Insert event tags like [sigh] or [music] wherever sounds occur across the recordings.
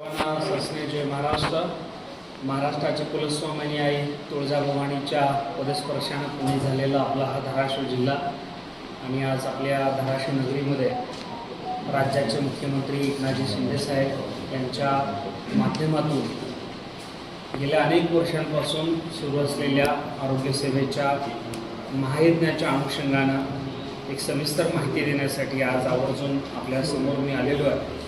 असण्याचे ससने जय महाराष्ट्र. महाराष्ट्राचे कुलस्वामिनी आई तुळजाभवानीच्या पदस्पर्शानं पुणे झालेला आपला हा धाराशिव जिल्हा. आणि आज आपल्या धाराशिव नगरीमध्ये राज्याचे मुख्यमंत्री एकनाथजी शिंदेसाहेब यांच्या माध्यमातून गेल्या अनेक वर्षांपासून सुरू असलेल्या आरोग्यसेवेच्या महायज्ञाच्या अनुषंगानं एक सविस्तर माहिती देण्यासाठी आज आवर्जून आपल्यासमोर मी आलेलो आहे.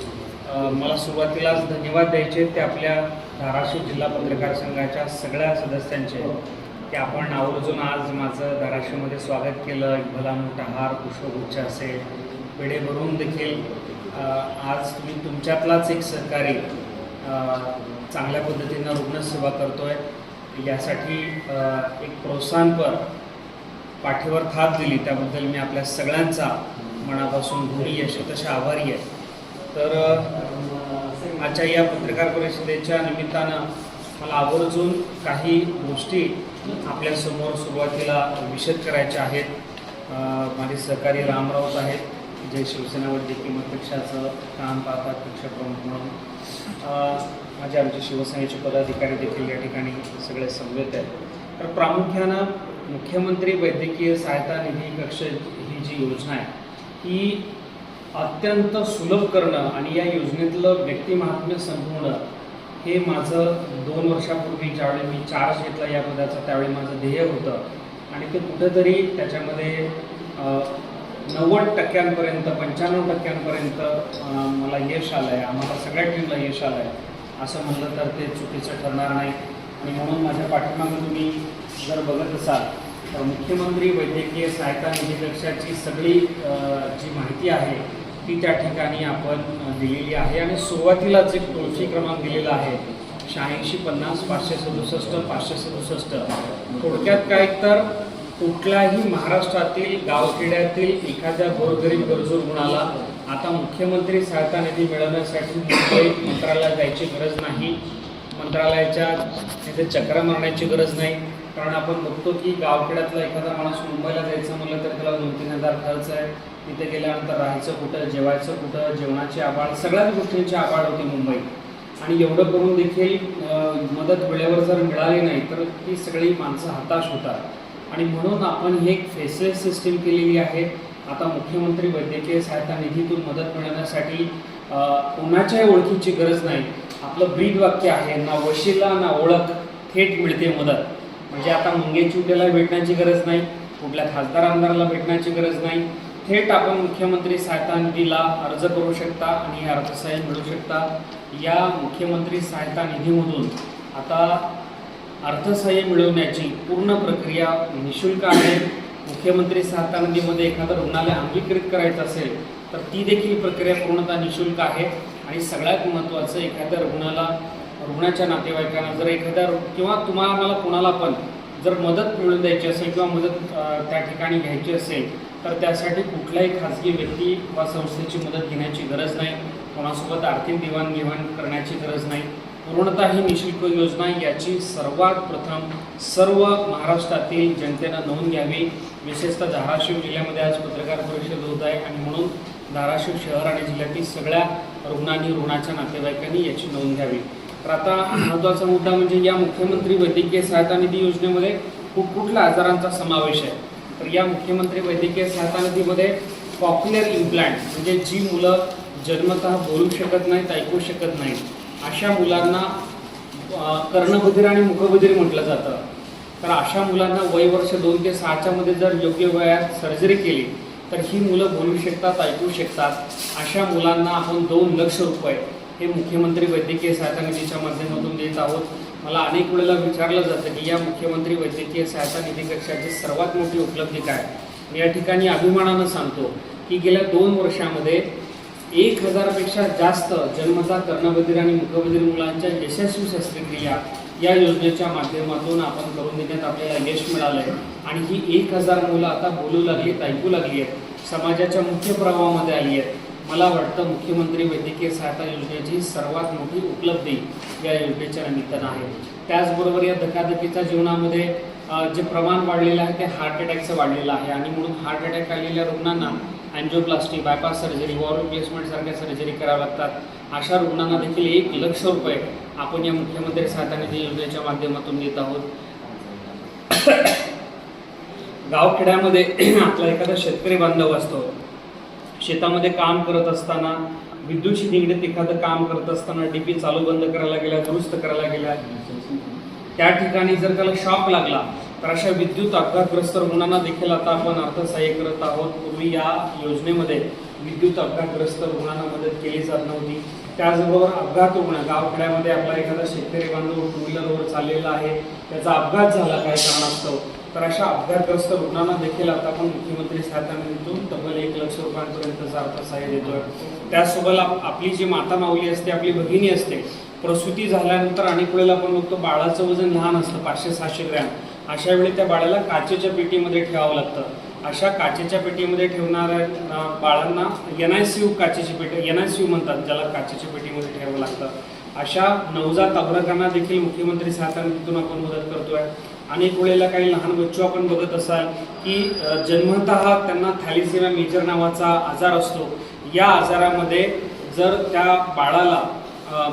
मला सुरुवातीलाच धन्यवाद द्यायचे ते आपल्या धाराशिव जिल्हा पत्रकार संघाच्या सगळ्या सदस्यांचे. की आपण आवर्जून आज माझं धाराशिवमध्ये स्वागत केलं. एक भला मोठा हार पुष्पगुच्छ असेल पेढे भरून देखील आज मी तुमच्यातलाच एक सहकारी चांगल्या पद्धतीनं रुग्णसेवा करतोय. यासाठी एक प्रोत्साहनपर पाठीवर थाप दिली. त्याबद्दल मी आपल्या सगळ्यांचा मनापासून घोरी यश तशा आभारी आहे. तर आजच्या या पत्रकार परिषदेच्या निमित्तानं मला आवर्जून काही गोष्टी आपल्यासमोर सुरुवातीला विशद करायच्या आहेत. माझे सहकारी राम राऊत आहेत जे शिवसेना वैद्यकीय मतपक्षाचं काम पाहतात पक्षप्रमुख म्हणून. माझे आमचे शिवसेनेचे पदाधिकारी देखील या ठिकाणी सगळे समवेत आहेत. तर प्रामुख्यानं मुख्यमंत्री वैद्यकीय सहायता निधी कक्ष ही जी योजना आहे ही अत्यंत सुलभ करणं आणि या योजनेतलं व्यक्तिमहात्म्य संपवणं हे माझं दोन वर्षापूर्वी ज्यावेळी मी चार्ज घेतला या पदाचा त्यावेळी माझं ध्येय होतं. आणि ते कुठंतरी त्याच्यामध्ये नव्वद टक्क्यांपर्यंत पंच्याण्णव टक्क्यांपर्यंत मला यश आलं आहे आम्हाला सगळ्या टीमला यश आलं आहे असं म्हणलं तर ते चुकीचं ठरणार नाही. आणि म्हणून माझ्या पाठीमागं तुम्ही जर बघत असाल तर मुख्यमंत्री वैद्यकीय सहायता निधी कक्षाची सगळी जी माहिती आहे ती त्या ठिकाणी आपण दिलेली आहे. आणि सुरुवातीलाच एक टोल फ्री क्रमांक दिलेला आहे शहाऐंशी पन्नास पाचशे सदुसष्ट पाचशे सदुसष्ट थोडक्यात काय तर कुठल्याही महाराष्ट्रातील गावखेड्यातील एखाद्या गोरगरीब गरजू रुग्णाला आता मुख्यमंत्री सहायता निधी मिळवण्यासाठी मुंबई मंत्रालयात जायची गरज नाही. मंत्रालयाच्या तिथे चक्र मारण्याची गरज नाही. कारण आपण बघतो की गावखेड्यातला एखादा माणूस मुंबईला जायचं म्हणलं तर त्याला दोन तीन हजार खर्च आहे. तिथे गेल्यानंतर राहायचं कुठं जेवायचं कुठं जेवणाची आबाळ सगळ्याच गोष्टींची आबाळ होती मुंबईत. आणि एवढं करून देखील मदत वेळेवर जर मिळाली नाही तर ती सगळी माणसं हताश होतात. आणि म्हणून आपण हे एक फेसलेस सिस्टीम केलेली आहे. आता मुख्यमंत्री वैद्यकीय सहायता निधीतून मदत मिळवण्यासाठी कोणाच्याही ओळखीची गरज नाही. आपलं ब्रीद वाक्य आहे ना वशिला ना ओळख थेट मिळते मदत. म्हणजे आता मुंगे मंगेचुटेला भेटण्याची गरज नाही कुठल्या खासदार आमदाराला भेटण्याची गरज नाही. थेट आपण मुख्यमंत्री सहायता निधीला अर्ज करू शकता आणि हे अर्थसहाय्य मिळू शकता. या मुख्यमंत्री सहायता निधीमधून आता अर्थसहाय्य मिळवण्याची पूर्ण प्रक्रिया निशुल्क आहे. मुख्यमंत्री सहायता निधीमध्ये एखादं रुग्णालय अंगीकृत करायचं असेल तर ती देखील प्रक्रिया पूर्णतः निशुल्क आहे. आणि सगळ्यात महत्त्वाचं एखाद्या रुग्णाला रुग्णाच्या नातेवाईकांना जर एखाद्या किंवा तुम्हाला मला कोणाला पण जर मदत मिळून द्यायची असेल किंवा मदत त्या ठिकाणी घ्यायची असेल तर त्यासाठी कुठल्याही खाजगी व्यक्ती वा संस्थेची मदत घेण्याची गरज नाही. कोणासोबत आर्थिक देवाणघेवाण करण्याची गरज नाही. पूर्णतः ही निशुल्क योजना याची सर्वात प्रथम सर्व महाराष्ट्रातील जनतेनं नोंद घ्यावी. विशेषतः धाराशिव जिल्ह्यामध्ये आज पत्रकार परिषद होत आहे आणि म्हणून धाराशिव शहर आणि जिल्ह्यातील सगळ्या रुग्णांनी रुग्णाच्या नातेवाईकांनी याची नोंद घ्यावी. तर आता महत्त्वाचा मुद्दा म्हणजे या मुख्यमंत्री वैद्यकीय सहायता निधी योजनेमध्ये खूप कुठल्या आजारांचा समावेश आहे? तर या मुख्यमंत्री वैद्यकीय सहायता निधीमध्ये पॉप्युलर इम्प्लांट म्हणजे जी मुलं जन्मतः बोलू शकत नाहीत ऐकू शकत नाहीत अशा मुलांना अ, कर्णबधिर आणि मुखबधिर म्हटलं जातं. तर अशा मुलांना वय वर्ष दोन ते सहाच्या मध्ये जर योग्य वयात सर्जरी केली तर ही मुलं बोलू शकतात ऐकू शकतात. अशा मुलांना आपण दोन लक्ष रुपये हे मुख्यमंत्री वैद्यकीय सहायता निधीच्या माध्यमातून देत आहोत. मला अनेक वेळेला विचारलं जातं की या मुख्यमंत्री वैद्यकीय सहायता निधी कक्षाची सर्वात मोठी उपलब्धी काय? मी या ठिकाणी अभिमानानं सांगतो की गेल्या दोन वर्षामध्ये एक हजारपेक्षा जास्त जन्मता कर्णबधीर आणि मुखबधीर मुलांच्या यशस्वी शस्त्रक्रिया या योजनेच्या माध्यमातून आपण करून देण्यात आपल्याला यश मिळालं आहे आणि ही एक हजार मुलं आता बोलू लागलीत ऐकू लागली आहेत समाजाच्या मुख्य प्रवाहामध्ये आली आहेत मला वाटतं मुख्यमंत्री वैद्यकीय सहायता योजनेची सर्वात मोठी उपलब्धी या योजनेच्या निमित्तानं आहे. त्याचबरोबर या धकाधकीच्या जीवनामध्ये जे प्रमाण वाढलेलं आहे ते हार्ट अटॅकचं वाढलेलं आहे. आणि म्हणून हार्ट अटॅक आलेल्या रुग्णांना angioplasty bypass surgery valve replacement सारख्या सर्जरी कराव्या लागतात. अशा रुग्णांना देखील एक लक्ष रुपये आपण या मुख्यमंत्री सहायता निधी योजनेच्या माध्यमातून देत आहोत. [coughs] गावखेड्यामध्ये आपला एखादा शेतकरी बांधव असतो. शेतामध्ये काम करत असताना विद्युतशी निगडीत एखादं काम करत असताना डीपी चालू बंद करायला गेला दुरुस्त करायला गेला त्या ठिकाणी जर त्याला शॉक लागला तर अशा विद्युत अपघातग्रस्त रुग्णांना देखील आता आपण अर्थसहाय्य करत आहोत. पूर्वी या योजनेमध्ये विद्युत अपघातग्रस्त रुग्णांना मदत केली जात नव्हती. त्याचबरोबर अपघात रुग्ण गावखेड्यामध्ये आपला एखादा शेतकरी बांधव टू व्हीलरवर चाललेला आहे. त्याचा अपघात झाला काही कारणास्तव? तर अशा अपघातग्रस्त रुग्णांना देखील आता आपण मुख्यमंत्री सहायता निधीतून तब्बल एक लक्ष रुपयांपर्यंतचं अर्थसहाय्य देतोय. त्यासोबत आप- आपली जी माता माऊली असते आपली भगिनी असते प्रसूती झाल्यानंतर अनेक वेळेला आपण बघतो बाळाचं वजन लहान असतं पाचशे सहाशे ग्रॅम. अशा वेळी त्या बाळाला काचेच्या पेटीमध्ये ठेवावं लागतं. अशा काचेच्या पेटीमध्ये ठेवणाऱ्या बाळांना एन आय सी यू काचेची पेटी एन आय सी यू म्हणतात ज्याला काचेच्या पेटीमध्ये ठेवावं लागतं. अशा नवजात अभ्रकांना देखील मुख्यमंत्री सहायता निधीतून आपण मदत करतोय. अनेक वेळेला काही लहान बच्चू आपण बघत असाल की जन्मतः त्यांना थॅलिसेमिया मेजर नावाचा आजार असतो. या आजारामध्ये जर त्या बाळाला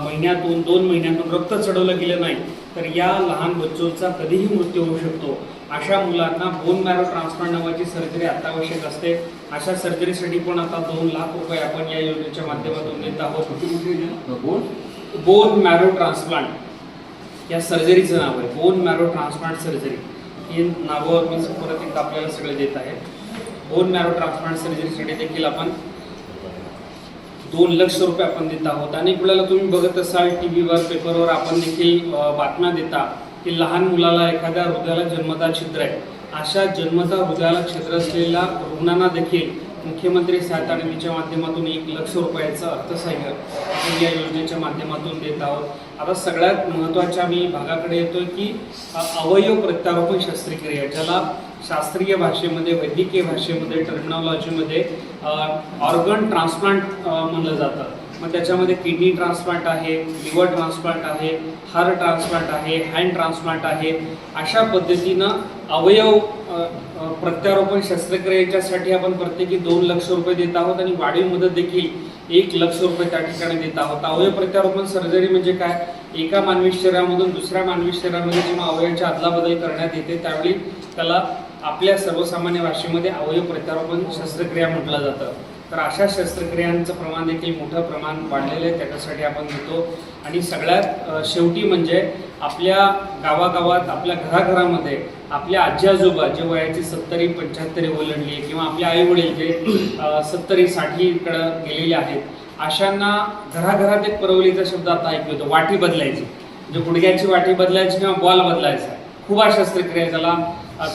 महिन्यातून दोन महिन्यातून रक्त चढवलं गेलं नाही तर या लहान बच्चोचा कधीही मृत्यू होऊ शकतो. अशा मुलांना बोन मॅरो ट्रान्सप्लांट नावाची सर्जरी अत्यावश्यक असते. अशा सर्जरीसाठी पण आता दोन लाख रुपये आपण या योजनेच्या माध्यमातून देत आहोत. बोन मॅरो ट्रान्सप्लांट या सर्जरीचं नाव आहे. Bone marrow transplant surgery. ही नावं मी परत एकदा आपल्याला सगळे देत आहे. बोन मॅरो ट्रान्सप्लांट सर्जरीसाठी देखील आपण दोन लक्ष रुपये आपण देत आहोत. अनेक वेळेला तुम्ही बघत असाल टी व्हीवर पेपरवर आपण देखील बातम्या देता की लहान मुलाला एखाद्या हृदयाला जन्मता छिद्र आहे. अशा जन्मता हृदयाला छिद्र असलेल्या रुग्णांना देखील मुख्यमंत्री सहायता निधीच्या माध्यमातून एक लक्ष रुपयाचं अर्थसहाय्य आपण या योजनेच्या माध्यमातून देत आहोत. आता सगळ्यात महत्त्वाच्या मी भागाकडे येतोय की अवयव प्रत्यारोपण शस्त्रक्रिया ज्याला शास्त्रीय भाषेमध्ये वैद्यकीय भाषेमध्ये टर्मिनॉलॉजीमध्ये ऑर्गन ट्रान्सप्लांट म्हणलं जातं. मग त्याच्यामध्ये किडनी ट्रान्सप्लांट आहे लिव्हर ट्रान्सप्लांट आहे हार्ट ट्रान्सप्लांट आहे हँड ट्रान्सप्लांट आहे. अशा पद्धतीनं अवयव प्रत्यारोपण शस्त्रक्रियेच्यासाठी आपण प्रत्येकी दोन लक्ष रुपये देत आहोत आणि वाढीव मदत देखील एक लक्ष रुपये त्या ठिकाणी देत आहोत. अवयव प्रत्यारोपण सर्जरी म्हणजे काय? एका मानवी शरीरामधून दुसऱ्या मानवी शरीरामध्ये जेव्हा अवयवाची अदलाबदल करण्यात येते त्यावेळी त्याला आपल्या सर्वसामान्य भाषेमध्ये अवयव प्रत्यारोपण शस्त्रक्रिया म्हटलं जातं. तर अशा शस्त्रक्रियांचं प्रमाण देखील मोठं प्रमाण वाढलेलं आहे त्याच्यासाठी आपण घेतो. आणि सगळ्यात शेवटी म्हणजे आपल्या गावागावात आपल्या घराघरामध्ये आपल्या आजी आजोबा जे वयाची सत्तरी पंच्याहत्तरी ओलंडली किंवा आपले आई वडील जे सत्तरी सत्तरी साठीकडं गेलेले आहेत अशांना घराघरात एक परवलीचा शब्द आता ऐकू येतो. वाटी बदलायची. म्हणजे गुडघ्याची वाटी बदलायची किंवा बॉल बदलायचा. खूप शस्त्रक्रिया ज्याला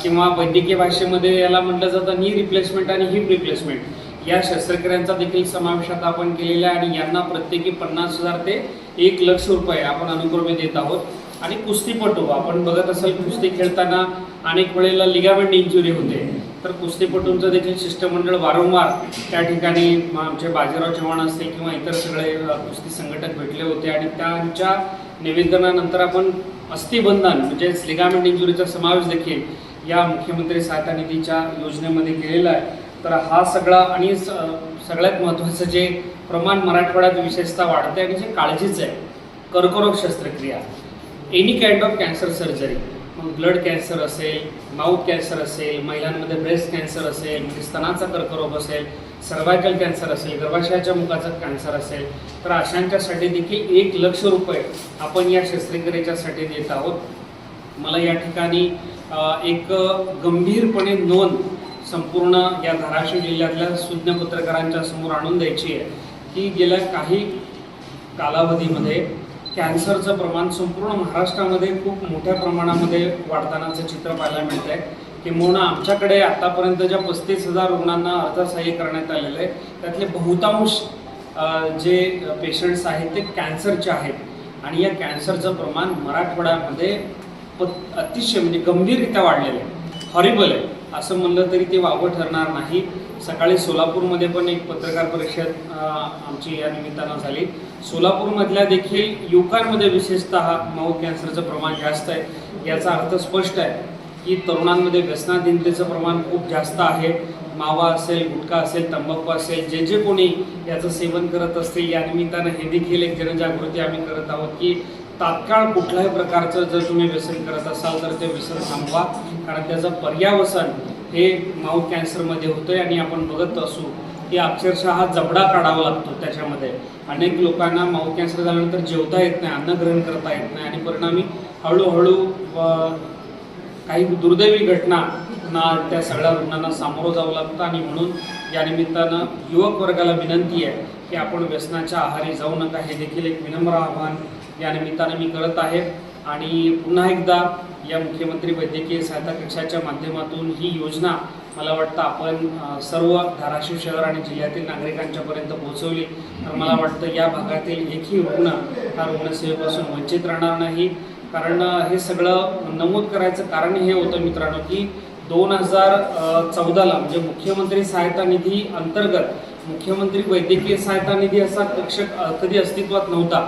किंवा वैद्यकीय भाषेमध्ये याला म्हटलं जातं नी रिप्लेसमेंट आणि हिप रिप्लेसमेंट या शस्त्रक्रियांचा देखील समावेश आता आपण केलेला आहे आणि यांना प्रत्येकी पन्नास हजार ते एक लक्ष रुपये आपण अनुक्रमे देत आहोत. आणि कुस्तीपटू आपण बघत असाल कुस्ती खेळताना अनेक वेळेला लिगामेंट इंजुरी होते. तर कुस्तीपटूंचं देखील शिष्टमंडळ वारंवार त्या ठिकाणी आमचे बाजीराव चव्हाण असतील किंवा इतर सगळे कुस्ती संघटक भेटले होते आणि त्यांच्या निवेदनानंतर आपण अस्थिबंधन म्हणजे लिगामेंट इंजुरीचा समावेश देखील या मुख्यमंत्री सहायता निधीच्या योजनेमध्ये केलेला आहे. तर हा सगळा आणि स- सगळ्यात महत्त्वाचं जे प्रमाण मराठवाड्यात विशेषतः वाढते आणि जे काळजीचं आहे कर्करोग शस्त्रक्रिया any kind of cancer surgery मग ब्लड कॅन्सर असेल माउथ कॅन्सर असेल महिलांमध्ये ब्रेस्ट कॅन्सर असेल म्हणजे स्तनाचा कर्करोग असेल सर्वायकल कॅन्सर असेल गर्भाशयाच्या मुखाचा कॅन्सर असेल तर अशांच्यासाठी देखील एक लक्ष रुपये आपण या शस्त्रक्रियेच्यासाठी देत आहोत. मला या ठिकाणी एक गंभीरपणे नोंद संपूर्ण या धाराशिव जिल्ह्यातल्या सुज्ञ पत्रकारांच्या समोर आणून द्यायची आहे की गेल्या काही कालावधीमध्ये कॅन्सरचं प्रमाण संपूर्ण महाराष्ट्रामध्ये खूप मोठ्या प्रमाणामध्ये वाढतानाचं चित्र पाहायला मिळत आहे किंबहुना आमच्याकडे आतापर्यंत ज्या पस्तीस हजार रुग्णांना अर्थसहाय्य करण्यात आलेलं आहे त्यातले बहुतांश जे पेशंट्स आहेत ते कॅन्सरचे आहेत. आणि या कॅन्सरचं प्रमाण मराठवाड्यामध्ये प अतिशय म्हणजे गंभीररित्या वाढलेलं आहे. हॉरिबल आहे. असं म्हणलं तरी ते वावं ठरणार नाही. सकाळी सोलापूरमध्ये पण एक पत्रकार परिषद आमची या निमित्तानं झाली. सोलापूरमधल्या देखील युवकांमध्ये विशेषतः मऊ कॅन्सरचं प्रमाण जास्त आहे. याचा अर्थ स्पष्ट आहे की तरुणांमध्ये व्यसनाधीनतेचं प्रमाण खूप जास्त आहे. मावा असेल गुटखा असेल तंबाखू असेल जे जे कोणी याचं सेवन करत असतील या निमित्तानं हे देखील एक जनजागृती आम्ही करत आहोत की तात्काळ कुठल्याही प्रकारचं जर तुम्ही व्यसन करत असाल तर ते व्यसन थांबवा. कारण त्याचं पर्यावसन हे माऊ कॅन्सरमध्ये होतं आणि आपण बघत असू की अक्षरशः हा जबडा काढावा लागतो त्याच्यामध्ये. अनेक लोकांना माऊ कॅन्सर झाल्यानंतर जेवता येत नाही अन्न ग्रहण करता येत नाही आणि परिणामी हळूहळू काही दुर्दैवी घटना ना त्या सगळ्या रुग्णांना सामोरं जावं लागतं आणि म्हणून या निमित्तानं युवक वर्गाला विनंती आहे की आपण व्यसनाच्या आहारी जाऊ नका. हे देखील एक विनम्र आव्हान या निमित्तानं मी करत आहे. आणि पुन्हा एकदा या मुख्यमंत्री वैद्यकीय सहायता कक्षाच्या माध्यमातून ही योजना मला वाटतं आपण सर्व धाराशिव शहर आणि जिल्ह्यातील नागरिकांच्यापर्यंत पोहोचवली. तर मला वाटतं या भागातील एकही रुग्ण हा रुग्णसेवेपासून वंचित राहणार नाही. कारण हे सगळं नमूद करायचं कारण हे होतं मित्रांनो की दोन हजार चौदाला म्हणजे मुख्यमंत्री सहायता निधी अंतर्गत मुख्यमंत्री वैद्यकीय सहायता निधी असा कक्ष कधी अस्तित्वात नव्हता.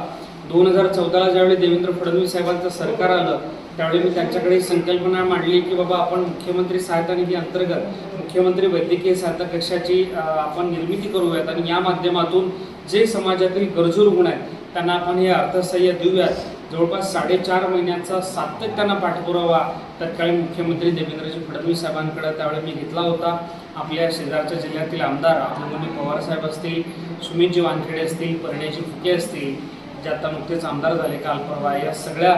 दोन हजार चौदाला ज्यावेळी देवेंद्र फडणवीस साहेबांचं सरकार आलं त्यावेळी मी त्यांच्याकडे संकल्पना मांडली की बाबा आपण मुख्यमंत्री सहायता निधी अंतर्गत मुख्यमंत्री वैद्यकीय सहायता कक्षाची आपण निर्मिती करूयात आणि या माध्यमातून जे समाजातील गरजू रुग्ण आहेत त्यांना आपण हे अर्थसहाय्य देऊयात. जवळपास साडेचार महिन्यांचा सातत्यानं पाठपुरावा तत्कालीन मुख्यमंत्री देवेंद्रजी फडणवीस साहेबांकडे त्यावेळी मी घेतला होता. आपल्या शेजारच्या जिल्ह्यातील आमदार अभिमन्यू पवार साहेब असतील सुमितजी वानखेडे असतील परिणयजी फुके असतील जे आता नुकतेच आमदार झाले काल परवा या सगळ्या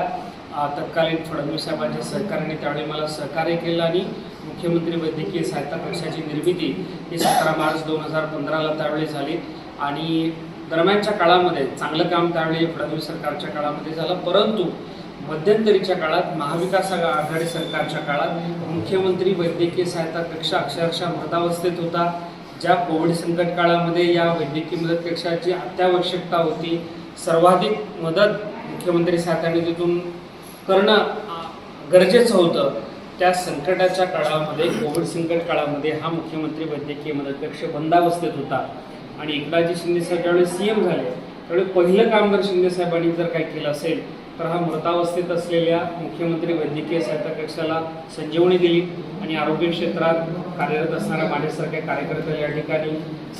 तत्कालीन फडणवीस साहेबांच्या सहकार्याने त्यावेळी मला सहकार्य केलं आणि मुख्यमंत्री वैद्यकीय सहायता कक्षाची निर्मिती ही सतरा मार्च दोन हजार पंधराला त्यावेळी झाली. आणि दरम्यानच्या काळामध्ये चांगलं काम त्यावेळी फडणवीस सरकारच्या काळामध्ये झालं परंतु मध्यंतरीच्या काळात महाविकास आघाडी सरकारच्या काळात मुख्यमंत्री वैद्यकीय सहायता कक्ष अक्षरशः मृतावस्थेत होता. ज्या कोविड संकट काळामध्ये या वैद्यकीय मदत कक्षाची अत्यावश्यकता होती सर्वाधिक मदत मुख्यमंत्री साहेबांनी निधीतून करणं गरजेचं होतं. त्या संकटाच्या काळामध्ये कोविड संकट काळामध्ये हा मुख्यमंत्री वैद्यकीय मदत कक्ष बंदावस्थेत होता. आणि एकनाथजी शिंदे साहेब सी एम झाले त्यावेळी पहिलं कामगार शिंदेसाहेबांनी शिंदे साहेबांनी जर काय केलं असेल तर हा मृतावस्थेत असलेल्या मुख्यमंत्री वैद्यकीय सहायता कक्षाला संजीवनी दिली आणि आरोग्य क्षेत्रात कार्यरत असणाऱ्या माझ्यासारख्या कार्यकर्त्याला या ठिकाणी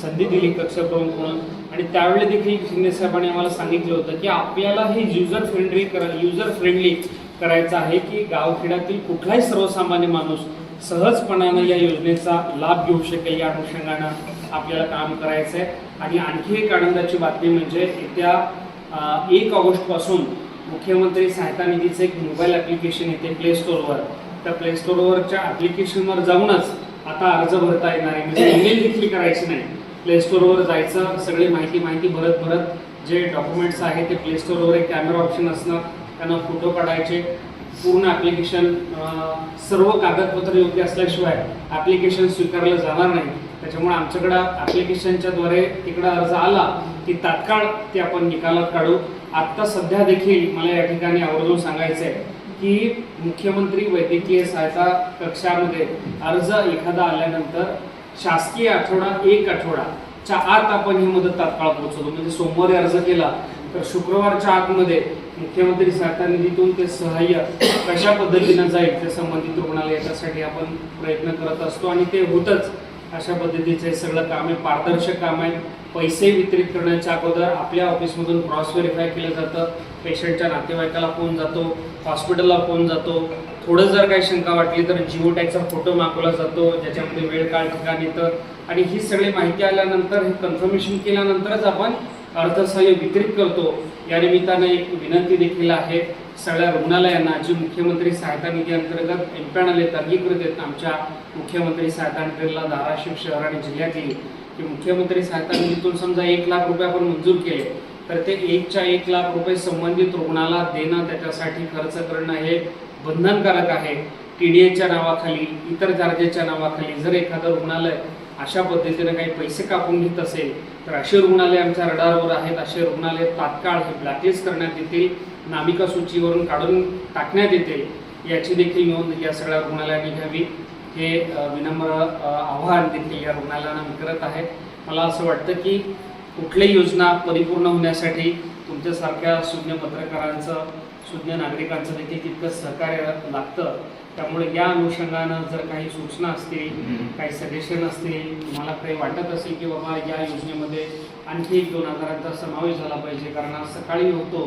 संधी दिली कक्ष प्रमुख म्हणून आणि त्यावेळी देखील शिंदे साहेबांनी आम्हाला सांगितलं होतं की आपल्याला हे युजर फ्रेंडली करा युजर फ्रेंडली करायचं आहे की गावखेड्यातील कुठलाही सर्वसामान्य माणूस सहजपणानं या योजनेचा लाभ घेऊ शकेल या अनुषंगानं आपल्याला काम करायचं आहे आणि आणखी एक आनंदाची बातमी म्हणजे येत्या एक ऑगस्टपासून मुख्यमंत्री सहायता निधीचं एक मोबाईल ॲप्लिकेशन येते प्ले स्टोअरवर त्या प्ले स्टोअरवरच्या ॲप्लिकेशनवर जाऊनच आता अर्ज भरता येणार आहे. म्हणजे ईमेल देखील करायची नाही. प्ले स्टोअरवर जायचं सगळी माहिती माहिती भरत भरत जे डॉक्युमेंट्स आहेत ते प्ले स्टोअरवर एक कॅमेरा ऑप्शन असणार त्यांना फोटो काढायचे. पूर्ण ॲप्लिकेशन सर्व कागदपत्र योग्य असल्याशिवाय ॲप्लिकेशन स्वीकारलं जाणार नाही. त्याच्यामुळे आमच्याकडं ॲप्लिकेशनच्याद्वारे तिकडं अर्ज आला की तात्काळ ते आपण निकालात काढू. आत्ता सध्या देखील मला या ठिकाणी आवर्जून सांगायचं आहे की मुख्यमंत्री वैद्यकीय सहायता कक्षामध्ये अर्ज एखादा आल्यानंतर शासकीय आठवडा एक आठवडा च्या आत आपण ही मदत तात्काळ पोहोचवतो. म्हणजे सोमवारी अर्ज केला तर शुक्रवारच्या आतमध्ये मुख्यमंत्री सहायता निधीतून ते सहाय्य कशा पद्धतीनं जाईल त्या संबंधित रुग्णालय याच्यासाठी आपण प्रयत्न करत असतो आणि ते होतच. अशा पद्धतीचे सगळं काम आहे. पारदर्शक काम आहे. पैसे वितरित करण्याच्या अगोदर आपल्या ऑफिसमधून क्रॉस व्हेरीफाय केलं जातं. पेशंटच्या नातेवाईकाला फोन जातो. हॉस्पिटलला फोन जातो. थोडं जर काही शंका वाटली तर जिओ टॅगचा फोटो मागवला जातो. ज्याच्यामध्ये वेळ काळ ठिकाण येतं. आणि ही सगळी माहिती आल्यानंतर हे कन्फर्मेशन केल्यानंतरच आपण अर्थसहाय्य वितरित करतो. या निमित्तानं एक विनंती देखील आहे. सगळ्या रुग्णालयांना जी मुख्यमंत्री सहायता निधी अंतर्गत एम्पॅनल आहेत अंगीकृत आहेत आमच्या मुख्यमंत्री सहायता निधीला धाराशिव शहर आणि जिल्ह्यातील की मुख्यमंत्री सहायता निधीतून समजा एक लाख रुपये आपण मंजूर केले तर ते एकच्या एक लाख रुपये संबंधित रुग्णाला देणं त्याच्यासाठी खर्च करणं हे बंधनकारक आहे. टी डी एच्या नावाखाली इतर चार्जेसच्या नावाखाली जर एखादं रुग्णालय अशा पद्धतीनं काही पैसे कापून घेत असेल तर असे रुग्णालय आमच्या रडारवर आहेत. असे रुग्णालय तात्काळ हे ब्लॅकलिस्ट करण्यात येतील. नामिका सूचीवरून काढून टाकण्यात येतील याची देखील नोंद या सगळ्या रुग्णालयांनी घ्यावी. हे विनम्र आव्हान देखील या रुग्णालयांना मी करत आहे. मला असं वाटतं की कुठलीही योजना परिपूर्ण होण्यासाठी तुमच्यासारख्या सुज्ञ पत्रकारांचं सुज्ञ नागरिकांचं देखील तितकंच सहकार्य लागतं. त्यामुळे या अनुषंगानं जर काही सूचना असतील काही सजेशन असतील तुम्हाला काही वाटत असेल की बाबा या योजनेमध्ये आणखी एक दोन हजारांचा समावेश झाला पाहिजे कारण आज सकाळी होतो.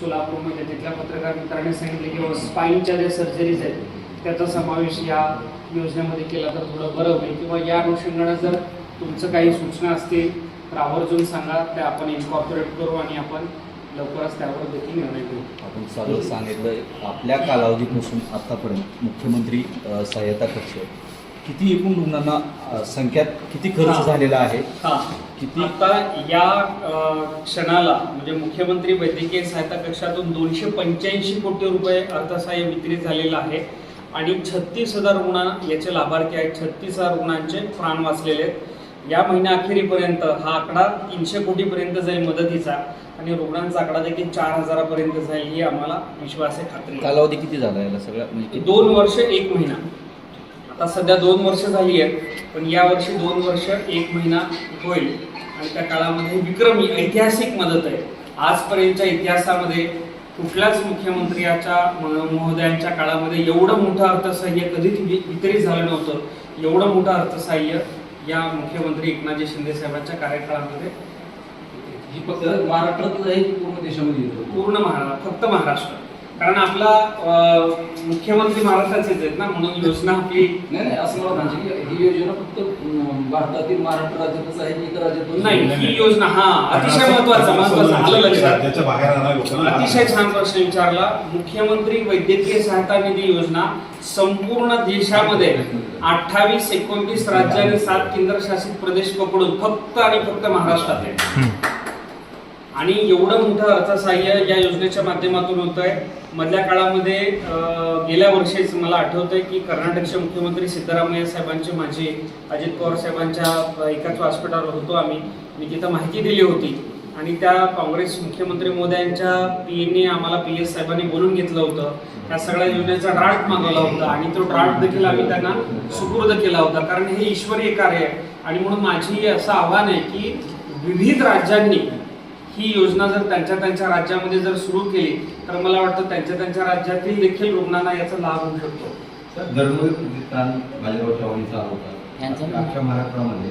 सोलापूरमध्ये तिथल्या पत्रकार मित्रांनी सांगितले की स्पाईनच्या ज्या सर्जरीज आहेत त्याचा समावेश या योजनेमध्ये केला तर थोडं बरं होईल. किंवा या अनुषंगानं जर तुमचं काही सूचना असतील तर आवर्जून सांगा त्या आपण इन्कॉर्पोरेट करू आणि आपण लवकरच त्यावर देखील निर्णय घेऊ. आपण सगळं सांगितलं आपल्या कालावधीपासून आतापर्यंत मुख्यमंत्री सहाय्यता कक्ष किती एकूण रुग्णांना संख्यात किती. खर्च झालेला आहे? हा. किती? आता या क्षणाला म्हणजे मुख्यमंत्री वैद्यकीय सहायता कक्षातून दोनशे पंच्याऐंशी कोटी रुपये अर्थसहाय्य वितरित झालेलं आहे. आणि छत्तीस हजार रुग्ण याचे लाभार्थी आहेत. छत्तीस हजार रुग्णांचे प्राण वाचलेले आहेत. या महिन्या अखेरीपर्यंत हा आकडा तीनशे कोटीपर्यंत जाईल मदतीचा. आणि रुग्णांचा आकडा देखील चार हजारापर्यंत जाईल ही आम्हाला विश्वास आहे खात्री. कालावधी किती झाला याला सगळं म्हणजे दोन वर्ष एक महिना. आता सध्या दोन वर्ष झाली आहेत पण या वर्षी दोन वर्ष एक महिना होईल. आणि त्या काळामध्ये विक्रमी ऐतिहासिक मदत आहे. आजपर्यंतच्या इतिहासामध्ये कुठल्याच मुख्यमंत्र्याच्या महोदयांच्या काळामध्ये एवढं मोठं अर्थसहाय्य कधीच वितरित झालं नव्हतं. एवढं मोठं अर्थसहाय्य या मुख्यमंत्री एकनाथजी शिंदे साहेबांच्या कार्यकाळामध्ये ही फक्त की पूर्ण देशामध्ये पूर्ण महाराष्ट्र फक्त महाराष्ट्र. कारण आपला मुख्यमंत्री महाराष्ट्राचेच आहेत ना म्हणून योजना आपली नाही नाही असं मला म्हणायचं की ही योजना फक्त अं, भारतातील महाराष्ट्र राज्यातच आहे की इतर राज्यात नाही ही योजना हा अतिशय महत्त्वाचा महत्त्वाचा आलं लक्षात. राज्याच्या बाहेर राहणाऱ्या लोकांना लाभ अतिशय. छान प्रश्न विचारला. मुख्यमंत्री वैद्यकीय सहायता निधी योजना संपूर्ण देशामध्ये अठ्ठावीस एकोणतीस राज्य आणि सात केंद्रशासित प्रदेश पकडून फक्त आणि फक्त महाराष्ट्रात आहे. आणि एवढं मोठं अर्थसहाय्य या योजनेच्या माध्यमातून होत आहे. मधल्या काळामध्ये गेल्या वर्षीच मला आठवतंय की कर्नाटकचे मुख्यमंत्री सिद्धरामय्या साहेबांचे माझे अजित पवार साहेबांच्या एकाच व्यासपीठावर होतो आम्ही. मी तिथं माहिती दिली होती. आणि त्या काँग्रेस मुख्यमंत्री मोदयांच्या पी एने आम्हाला पी एस साहेबांनी बोलून घेतलं होतं. त्या सगळ्या योजनेचा ड्राफ्ट मागवला होता. आणि तो ड्राफ्ट देखील आम्ही त्यांना सुपूर्द केला होता. कारण हे ईश्वरीय कार्य आहे. आणि म्हणून माझी असं आव्हान आहे की विविध राज्यांनी ही योजना जर त्यांच्या त्यांच्या राज्यामध्ये जर सुरू केली तर मला वाटतं त्यांच्या त्यांच्या राज्यातील देखील रुग्णांना याचा लाभ होऊ शकतो. सर धर्मवीर प्राण बाजीराव चव्हाणचा होता अख्ख्या महाराष्ट्रामध्ये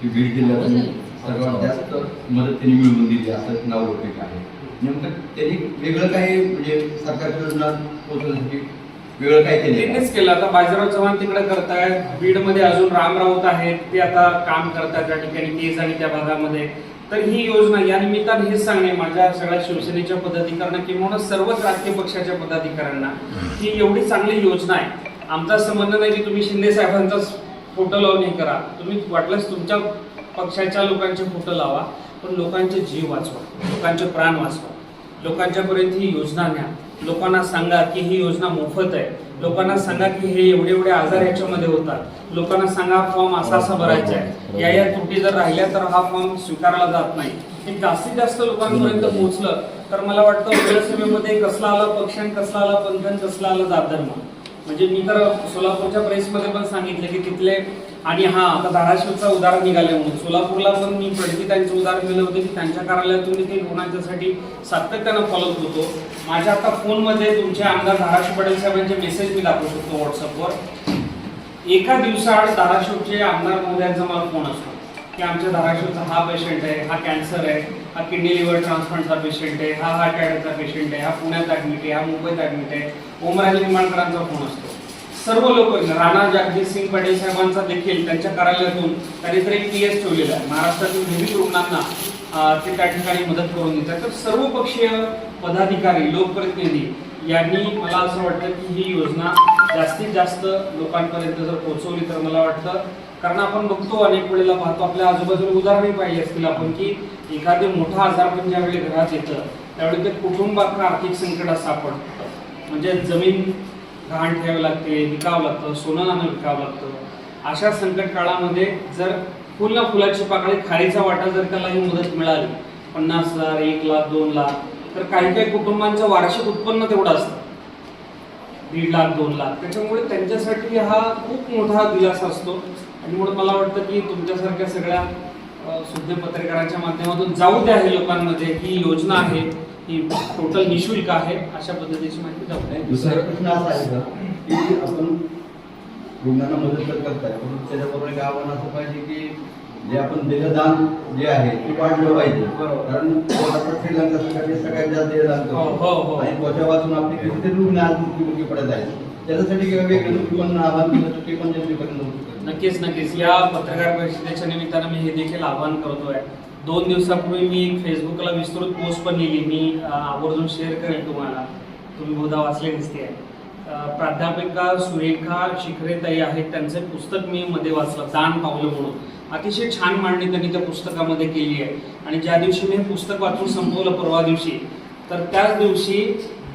की बीड जिल्ह्यातून सर्वात जास्त मदत त्यांनी मिळवून दिली असं नाव लौकिक आहे. नेमकं त्यांनी वेगळं काही म्हणजे सरकारच्या योजना पोहोचवण्यासाठी वेगळं काय केलं त्यांनीच केलं. आता बाजीराव चव्हाण तिकडे करतायत. बीडमध्ये अजून राम राऊत आहेत. ते आता काम करतात त्या ठिकाणी केज आणि त्या भागामध्ये. तर ही योजना या निमित्तानं हेच सांगणे माझ्या सगळ्या शिवसेनेच्या पदाधिकाऱ्यांना किंवा सर्वच राजकीय पक्षाच्या पदाधिकाऱ्यांना ही एवढी चांगली योजना आहे. आमचा असं नाही की तुम्ही शिंदे साहेबांचाच फोटो लावून हे करा. तुम्ही वाटलंच तुमच्या पक्षाच्या लोकांचे फोटो लावा पण लोकांचे जीव वाचवा लोकांचे प्राण वाचवा. लोकांच्यापर्यंत ही योजना न्या. लोकांना सांगा की ही योजना मोफत आहे. लोकांना सांगा की हे एवढे एवढे आजार याच्यामध्ये होतात. लोकांना सांगा फॉर्म असा असा भरायचा आहे. या या त्रुटी जर राहिल्या तर हा फॉर्म स्वीकारला जात नाही. हे जास्तीत जास्त लोकांपर्यंत पोहोचलं तर मला वाटतं विधानसभेमध्ये कसला आला पक्ष आणि कसला आला आणि कसला आला जात धर्म म्हणजे मी तर सोलापूरच्या प्रेसमध्ये पण सांगितलं की तिथले आणि हा आता धाराशिवचं उदाहरण निघाले म्हणून. सोलापूरला पण मी प्रणितांचं उदाहरण दिलं होतं की त्यांच्या कार्यालयातून देखील रुग्णांच्यासाठी सातत्यानं फॉलोअप होतो. माझ्या आता फोनमध्ये तुमचे आमदार धाराशिव पटेल साहेबांचे मेसेज मी दाखवू शकतो व्हॉट्सअपवर एका दिवसाआड धाराशिवचे आमदार महोदयांचा मला फोन असतो. की आमच्या धाराशिवचा हा पेशंट आहे हा कॅन्सर आहे हा किडनी लिव्हर ट्रान्सप्लांटचा पेशंट आहे हा हार्ट अटॅकचा पेशंट आहे हा पुण्यात ॲडमिट आहे हा मुंबईत ॲडमिट आहे ओमराज निंबाळकरांचा फोन असतो. सर्व लोक राणा जगजित सिंग पटेल साहेबांचा देखील त्यांच्या कार्यालयातून त्यांनी तर एक पी एस ठेवलेला आहे. महाराष्ट्रातील विविध रुग्णांना ते त्या ठिकाणी मदत करून देतात. तर सर्व पक्षीय पदाधिकारी लोकप्रतिनिधी यांनी मला असं वाटतं की ही योजना जास्तीत जास्त लोकांपर्यंत जर पोहोचवली तर मला वाटतं कारण आपण बघतो अनेक वेळेला पाहतो आपल्या आजूबाजूला उदाहरणही पाहिजे असतील आपण की एखादे मोठा आजार पण ज्यावेळी घरात येतं त्यावेळी ते कुटुंबात आर्थिक संकटात सापडतं. म्हणजे जमीन गहाण ठेवावी लागते विकावं लागतं सोनं नाणं विकावं लागतं. अशा संकट काळामध्ये जर फुल ना फुलाची पाकळी खारीचा वाटा जर त्याला ही मदत मिळाली पन्नास हजार एक लाख दोन लाख तर काही काही कुटुंबांचं वार्षिक उत्पन्न तेवढं असतं. दीड लाख दोन लाख. त्याच्यामुळे त्यांच्यासाठी हा खूप मोठा दिलासा असतो. आणि म्हणून मला वाटतं की तुमच्यासारख्या सगळ्या शुद्ध पत्रकारांच्या माध्यमातून जाऊ द्या हे लोकांमध्ये ही योजना आहे ही टोटल निशुल्क आहे अशा पद्धतीची माहिती जाऊ द्या. दुसरा प्रश्न असा आहे का की आपण रुग्णांना मदत तर करताय पण त्याच्याबरोबर एक आव्हान असं पाहिजे की जे आपण दिलं दान जे आहे ते वाढलं पाहिजे. कारण आता श्रीलंका सरकारने सगळ्यात जास्त हो, हो, हो. करतो आणि वाचून आपली कितीतरी रुग्ण आज मृत्युमुखी पडत आहेत. त्याच्यासाठी वेगवेगळे पण आव्हान दिलं तर ते पण जनतेपर्यंत. नक्कीच नक्कीच. या पत्रकार परिषदेच्या निमित्तानं मी हे देखील आवाहन करतोय दोन दिवसापूर्वी मी फेसबुकला विस्तृत पोस्ट पण लिहिली. मी आवर्जून शेअर करेल तुम्हाला. तुम्ही बहुधा वाचले दिसते. अ, प्राध्यापिका सुरेखा शिखरेताई आहेत. त्यांचे पुस्तक मी मध्ये वाचलं. दान पावलं म्हणून. अतिशय छान मांडणी त्यांनी त्या पुस्तकामध्ये केली आहे. आणि ज्या दिवशी मी हे पुस्तक वाचून संपवलं परवा दिवशी तर त्याच दिवशी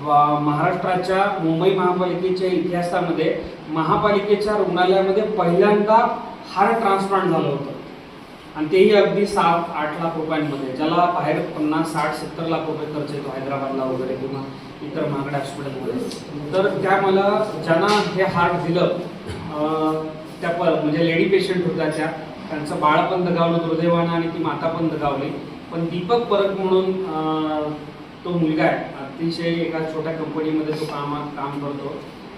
महाराष्ट्राच्या मुंबई महापालिकेच्या इतिहासामध्ये महापालिकेच्या रुग्णालयामध्ये पहिल्यांदा हार्ट ट्रान्सप्लांट झालं होतं. आणि तेही अगदी सात आठ लाख रुपयांमध्ये ज्याला बाहेर पन्नास साठ सत्तर लाख रुपये खर्च येतो हैदराबादला वगैरे किंवा इतर महागड्या हॉस्पिटलमध्ये. तर त्या मला ज्यांना हे हार्ट दिलं त्या प म्हणजे लेडी पेशंट होत्या त्या त्यांचं बाळ पण दगावलं दुर्दैवानं आणि ती माता पण दगावली. पण दीपक परब म्हणून तो मुलगा आहे. अतिशय एका छोट्या कंपनीमध्ये तो काम काम करतो.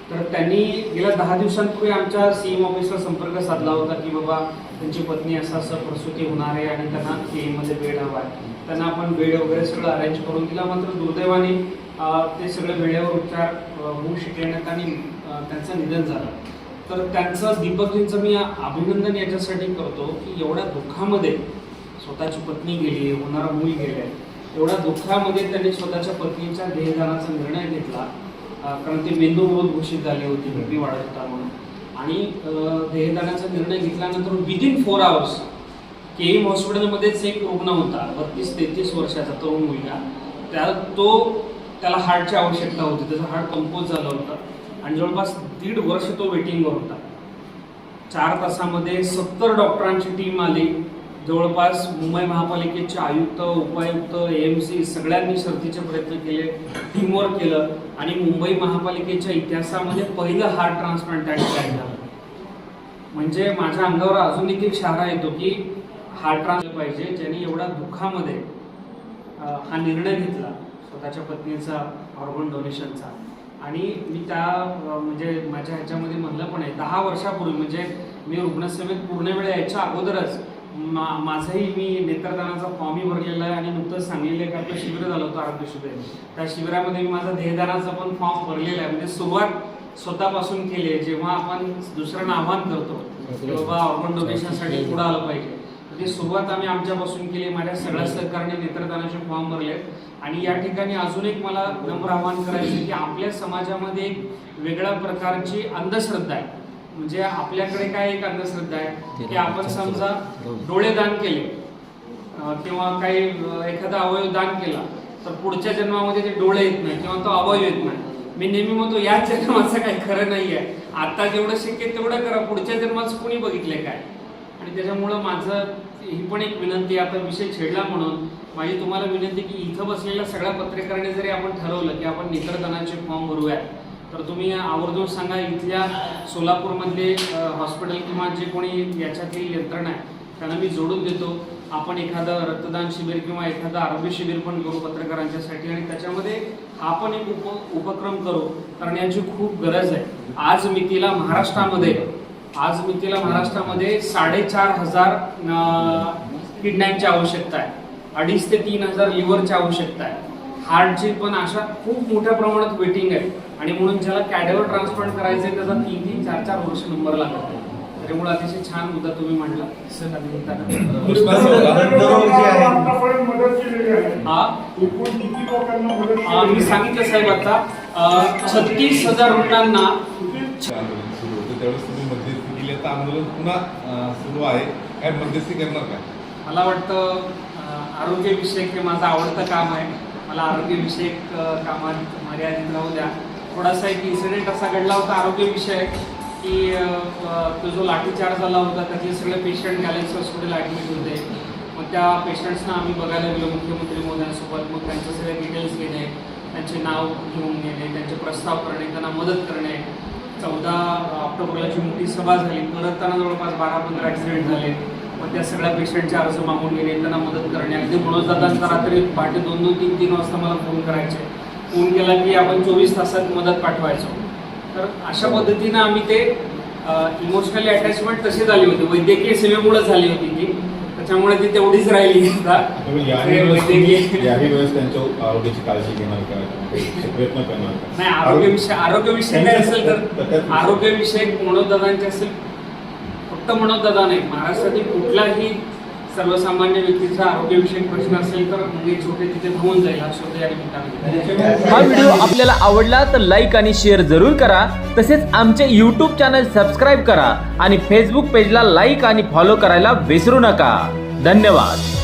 तर त्यांनी गेल्या दहा दिवसांपूर्वी आमच्या सीएम ऑफिसला संपर्क साधला होता की बाबा त्यांची पत्नी असं असं प्रसूती होणार आहे आणि त्यांना सी एममध्ये बेड हवा आहे. त्यांना आपण बेड वगैरे सगळं अरेंज करून दिला. मात्र दुर्दैवाने ते सगळे वेळेवर उपचार होऊ शकले नाहीत आणि त्यांचं निधन झालं. तर त्यांचं दीपकजींचं मी अभिनंदन याच्यासाठी करतो की एवढ्या दुःखामध्ये स्वतःची पत्नी गेली होणारा मूल गेले एवढ्या दुःखामध्ये त्यांनी स्वतःच्या पत्नीच्या देहदानाचा निर्णय घेतला. कारण ती मेंदूमृत घोषित झाली होती बीपी वाढत होता म्हणून. आणि देहदानाचा निर्णय घेतल्यानंतर within four hours K M हॉस्पिटलमध्येच एक रुग्ण होता बत्तीस तेहतीस वर्षाचा तरुण मुलगा. त्या तो त्याला हार्टची आवश्यकता होती त्याचं हार्ट कंपोज झालं होतं. आणि जवळपास दीड वर्ष तो वेटिंगवर होता. चार तासामध्ये सत्तर डॉक्टरांची टीम आली. जवळपास मुंबई महापालिकेचे आयुक्त उपायुक्त एम सी सगळ्यांनी शर्तीचे प्रयत्न केले टीमवर्क केलं आणि मुंबई महापालिकेच्या इतिहासामध्ये पहिलं हार्ट ट्रान्सप्लांट त्या ठिकाणी झालं. म्हणजे माझ्या अंगावर अजून एक एक शहारा येतो की हार्ट ट्रान्सप्लांट पाहिजे ज्यांनी एवढ्या दुःखामध्ये हा निर्णय घेतला. स्वतःच्या पत्नीचा ऑर्गन डोनेशनचा आणि मी त्या म्हणजे माझ्या ह्याच्यामध्ये म्हणलं पण आहे दहा वर्षापूर्वी म्हणजे मी रुग्णसेवेत पूर्ण वेळ यायच्या अगोदरच मा माझंही मी नेत्रदानाचा फॉर्मही भरलेला आहे आणि नुकतंच सांगलीला एक आपलं शिबिर झालं होतं आरोग्य शिबिर. त्या शिबिरामध्ये मी माझा ध्येयदानाचा पण फॉर्म भरलेला आहे म्हणजे सुरुवात स्वतःपासून केली आहे जेव्हा आपण दुसऱ्यांना आव्हान करतो की बाबा ऑर्गन डोनेशनसाठी पुढं आलं पाहिजे. ती सुरुवात आम्ही आमच्यापासून केली. माझ्या सगळ्या सहकार्याने नेत्रदानाचे फॉर्म भरले आणि या ठिकाणी अजून एक मला नम्र आव्हान करायचं की आपल्या समाजामध्ये एक वेगळ्या प्रकारची अंधश्रद्धा आहे. म्हणजे आपल्याकडे काय एक अंधश्रद्धा आहे? की आपण समजा डोळे दान केले किंवा काही एखादा अवयव दान केला तर पुढच्या जन्मामध्ये ते डोळे येत नाही किंवा तो अवयव येत नाही. मी नेहमी म्हणतो याच जन्माचं काही खरं नाही आहे आता जेवढं शक्य तेवढं करा. पुढच्या जन्माचं कोणी बघितलंय काय? आणि त्याच्यामुळं माझं ही पण एक विनंती आहे, आता विषय छेडला म्हणून. माझी तुम्हाला विनंती की इथं बसलेल्या सगळ्या पत्रकारांनी जरी आपण ठरवलं की आपण नेत्रदानाचे फॉर्म भरूयात तर तुम्ही आवर्जून सांगा इथल्या सोलापूरमधले हॉस्पिटल किंवा जे कोणी याच्यातील यंत्रणा आहे त्यांना मी जोडून देतो. आपण एखादं रक्तदान शिबिर किंवा एखादं आरोग्य शिबिर पण करू पत्रकारांच्यासाठी आणि त्याच्यामध्ये हा पण एक उप उपक्रम करू कारण याची खूप गरज आहे. आज मितीला महाराष्ट्रामध्ये आज मितीला महाराष्ट्रामध्ये साडेचार हजार किडनॅपची आवश्यकता आहे. अडीच ते तीन हजार लिव्हरची आवश्यकता आहे. हार्टची पण अशा खूप मोठ्या प्रमाणात वेटिंग आहे. आणि म्हणून ज्याला कॅडेवर ट्रान्सप्लांट करायचं आहे त्याचा तीन तीन चार चार वर्ष नंबर लागतो त्याच्यामुळे अतिशय छान मुद्दा तुम्ही मांडला. सर आतापर्यंत मदत केलेली आहे हा? एकूण किती लोकांना मदत अं, मी? सांगितलं साहेब आता छत्तीस हजार रुग्णांना आंदोलन मध्यस्थी केली. आता आंदोलन पुन्हा सुरू आहे. काय मध्यस्थी करणार काय? मला वाटतं आरोग्यविषयक हे माझं आवडतं काम आहे. मला आरोग्यविषयक कामात मर्यादित राहू द्या. थोडासा एक इन्सिडेंट असा घडला होता आरोग्यविषयक की तो जो लाठीचार्ज झाला होता त्याचे सगळे पेशंट गॅलेन्स हॉस्पिटल ॲडमिट होते. मग त्या पेशंट्सना आम्ही बघायला गेलो मुख्यमंत्री मोदयांसोबत मग त्यांचे सगळे डिटेल्स घेणे त्यांचे नाव घेऊन घेणे त्यांचे प्रस्ताव करणे त्यांना मदत करणे. चौदा ऑक्टोबरला जी मोठी सभा झाली. परतताना जवळपास बारा पंधरा ॲक्सिडेंट झाले. मग त्या सगळ्या पेशंटचे अर्ज मागून घेणे त्यांना मदत करणे. अगदी मनोजदादांचा रात्री पहाटे दोन दोन तीन तीन वाजता मला फोन करायचे. फोन केला की आपण चोवीस तासात मदत पाठवायचो. तर अशा पद्धतीनं आम्ही ते इमोशनली अटॅचमेंट तशी झाली होती. वैद्यकीय सेवेमुळे झाली होती की त्याच्यामुळे ती तेवढीच राहिली आता. हे आरोग्याची काळजी घेणार प्रयत्न करणार नाही आरोग्यविषय आरोग्यविषय काय असेल तर त्याच्यात- आरोग्यविषयक मनोददांचे असेल फक्त मनोददा नाही महाराष्ट्रातील कुठलाही सर्वसामान्य व्यक्तीचा आरोग्यविषयक प्रश्न असेल तर मुंगे छोटे तिथे होऊन जाईल हा शब्द या निमित्ताने. हा व्हिडिओ आपल्याला आवडला तर लाईक आणि शेअर जरूर करा. तसेच आमचे यूट्यूब चॅनल सबस्क्राईब करा आणि फेसबुक पेजला लाईक आणि फॉलो करायला विसरू नका. धन्यवाद.